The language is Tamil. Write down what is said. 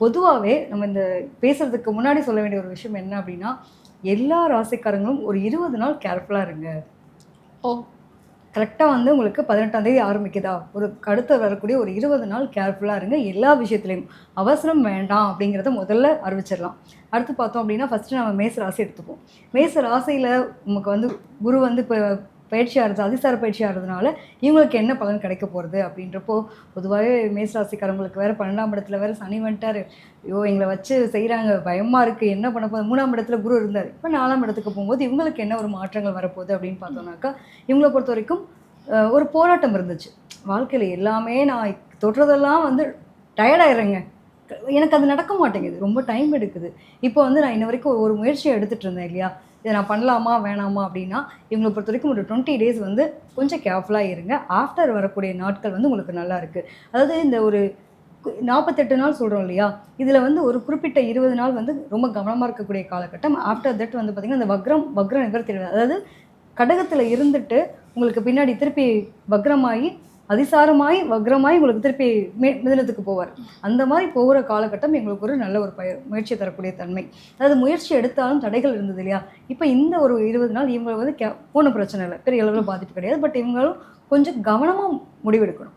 பொதுவாகவே நம்ம இந்த பேசுறதுக்கு முன்னாடி சொல்ல வேண்டிய ஒரு விஷயம் என்ன அப்படின்னா எல்லா ராசிக்காரங்களும் ஒரு இருபது நாள் கேர்ஃபுல்லாக இருங்க. ஓ. கரெக்டாக வந்து உங்களுக்கு பதினெட்டாம் தேதி ஆரம்பிக்குதா? ஒரு அடுத்து வரக்கூடிய ஒரு இருபது நாள் கேர்ஃபுல்லாக இருங்க. எல்லா விஷயத்துலையும். அவசரம் வேண்டாம் அப்படிங்கிறத முதல்ல அறிவிச்சிடலாம். அடுத்து பார்த்தோம் அப்படின்னா ஃபஸ்ட்டு நம்ம மேச ராசி எடுத்துப்போம். மேச ராசியில் நமக்கு வந்து குரு வந்து இப்போ பயிற்சி ஆகிறது அதிசார பயிற்சி ஆகிறதுனால இவங்களுக்கு என்ன பலன் கிடைக்க போகிறது அப்படின்றப்போ பொதுவாகவே மேசராசிக்காரங்களுக்கு வேறு பன்னெண்டாம் இடத்துல வேறு சனி வந்துட்டார். ஐயோ எங்களை வச்சு செய்கிறாங்க பயமாக இருக்குது என்ன பண்ண போகுது மூணாம் இடத்துல குரு இருந்தார். இப்போ நாலாம் இடத்துக்கு போகும்போது இவங்களுக்கு என்ன ஒரு மாற்றங்கள் வரப்போகுது அப்படின்னு பார்த்தோம்னாக்கா இவங்களை பொறுத்த வரைக்கும் ஒரு போராட்டம் இருந்துச்சு. வாழ்க்கையில் எல்லாமே நான் தொடுறதெல்லாம் வந்து டயர்டாயிடுறேங்க எனக்கு அது நடக்க மாட்டேங்குது. ரொம்ப டைம் எடுக்குது. இப்போ வந்து நான் இன்ன வரைக்கும் ஒரு முயற்சியை எடுத்துகிட்டு இருந்தேன் இல்லையா? இதை நான் பண்ணலாமா வேணாமா அப்படின்னா இவங்களை பொறுத்த வரைக்கும் ஒரு டுவெண்ட்டி டேஸ் வந்து கொஞ்சம் கேர்ஃபுல்லாக இருங்க. ஆஃப்டர் வரக்கூடிய நாட்கள் வந்து உங்களுக்கு நல்லா இருக்குது அதாவது இந்த ஒரு நாற்பத்தெட்டு நாள் சொல்கிறோம் இல்லையா? இதில் வந்து ஒரு குறிப்பிட்ட இருபது நாள் வந்து ரொம்ப கவனமாக இருக்கக்கூடிய காலகட்டம். ஆஃப்டர் தட் வந்து பார்த்திங்கன்னா இந்த வக்ரம் வக்ர நிவர்த்தி அதாவது கடகத்தில் இருந்துட்டு உங்களுக்கு பின்னாடி திருப்பி வக்ரமாகி அதிசாரமாய் வக்ரமாய் உங்களுக்கு திருப்பி மே மிதனத்துக்கு போவார். அந்த மாதிரி போகிற காலகட்டம் எங்களுக்கு ஒரு நல்ல ஒரு பய முயற்சி தரக்கூடிய தன்மை. அதாவது முயற்சி எடுத்தாலும் தடைகள் இருந்தது இல்லையா? இப்போ இந்த ஒரு இருபது நாள் இவங்க வந்து கே போன பிரச்சனை இல்லை. பெரிய அளவில் பாதிப்பு கிடையாது. பட் இவங்களும் கொஞ்சம் கவனமாக முடிவெடுக்கணும்.